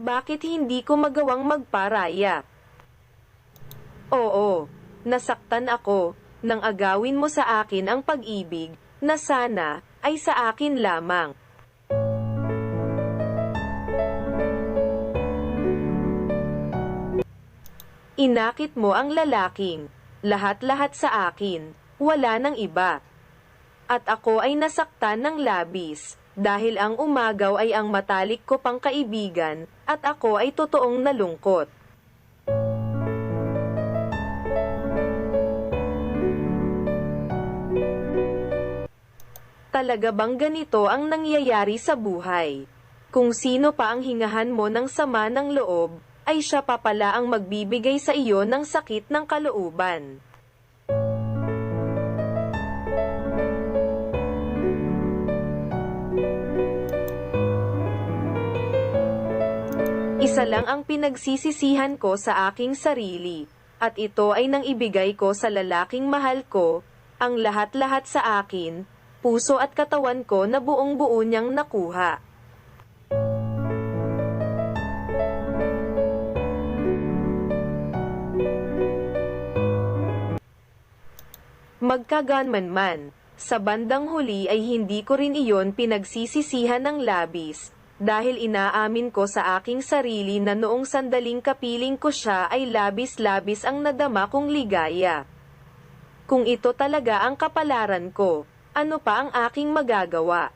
Bakit hindi ko magawang magparaya? Oo, nasaktan ako, nang agawin mo sa akin ang pag-ibig, na sana, ay sa akin lamang. Inakit mo ang lalaking, lahat-lahat sa akin, wala nang iba. At ako ay nasaktan ng labis, dahil ang umagaw ay ang matalik ko pang kaibigan, at ako ay totoong nalungkot. Talaga bang ganito ang nangyayari sa buhay? Kung sino pa ang hingahan mo ng sama ng loob, ay siya pa pala ang magbibigay sa iyo ng sakit ng kalooban. Isa lang ang pinagsisisihan ko sa aking sarili, at ito ay nang ibigay ko sa lalaking mahal ko, ang lahat-lahat sa akin, puso at katawan ko na buong buo niyang nakuha. Magkaganman man, sa bandang huli ay hindi ko rin iyon pinagsisisihan ng labis, dahil inaamin ko sa aking sarili na noong sandaling kapiling ko siya ay labis-labis ang nadama kong ligaya. Kung ito talaga ang kapalaran ko, ano pa ang aking magagawa?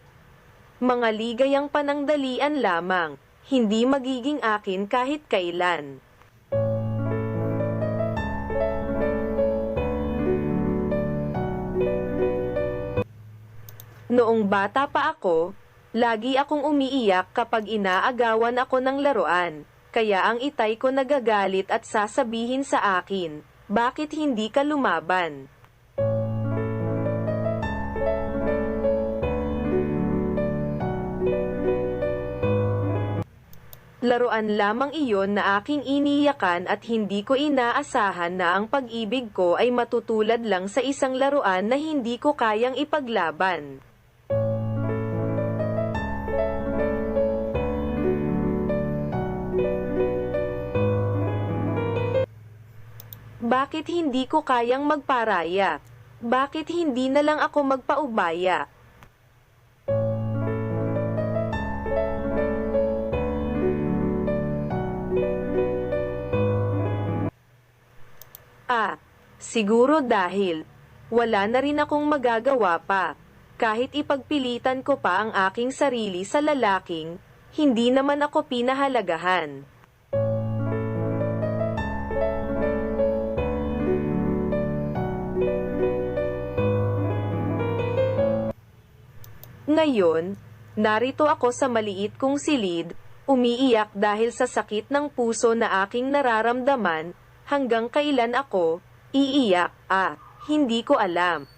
Mga ligayang panangdalian lamang, hindi magiging akin kahit kailan. Noong bata pa ako, lagi akong umiiyak kapag inaagawan ako ng laruan, kaya ang itay ko nagagalit at sasabihin sa akin, bakit hindi ka lumaban? Laruan lamang iyon na aking iniyakan at hindi ko inaasahan na ang pag-ibig ko ay matutulad lang sa isang laruan na hindi ko kayang ipaglaban. Bakit hindi ko kayang magparaya? Bakit hindi na lang ako magpaubaya? Ah, siguro dahil wala na rin akong magagawa pa. Kahit ipagpilitan ko pa ang aking sarili sa lalaking, hindi naman ako pinahalagahan. Ngayon, narito ako sa maliit kong silid, umiiyak dahil sa sakit ng puso na aking nararamdaman, hanggang kailan ako, iiyak, ah, hindi ko alam.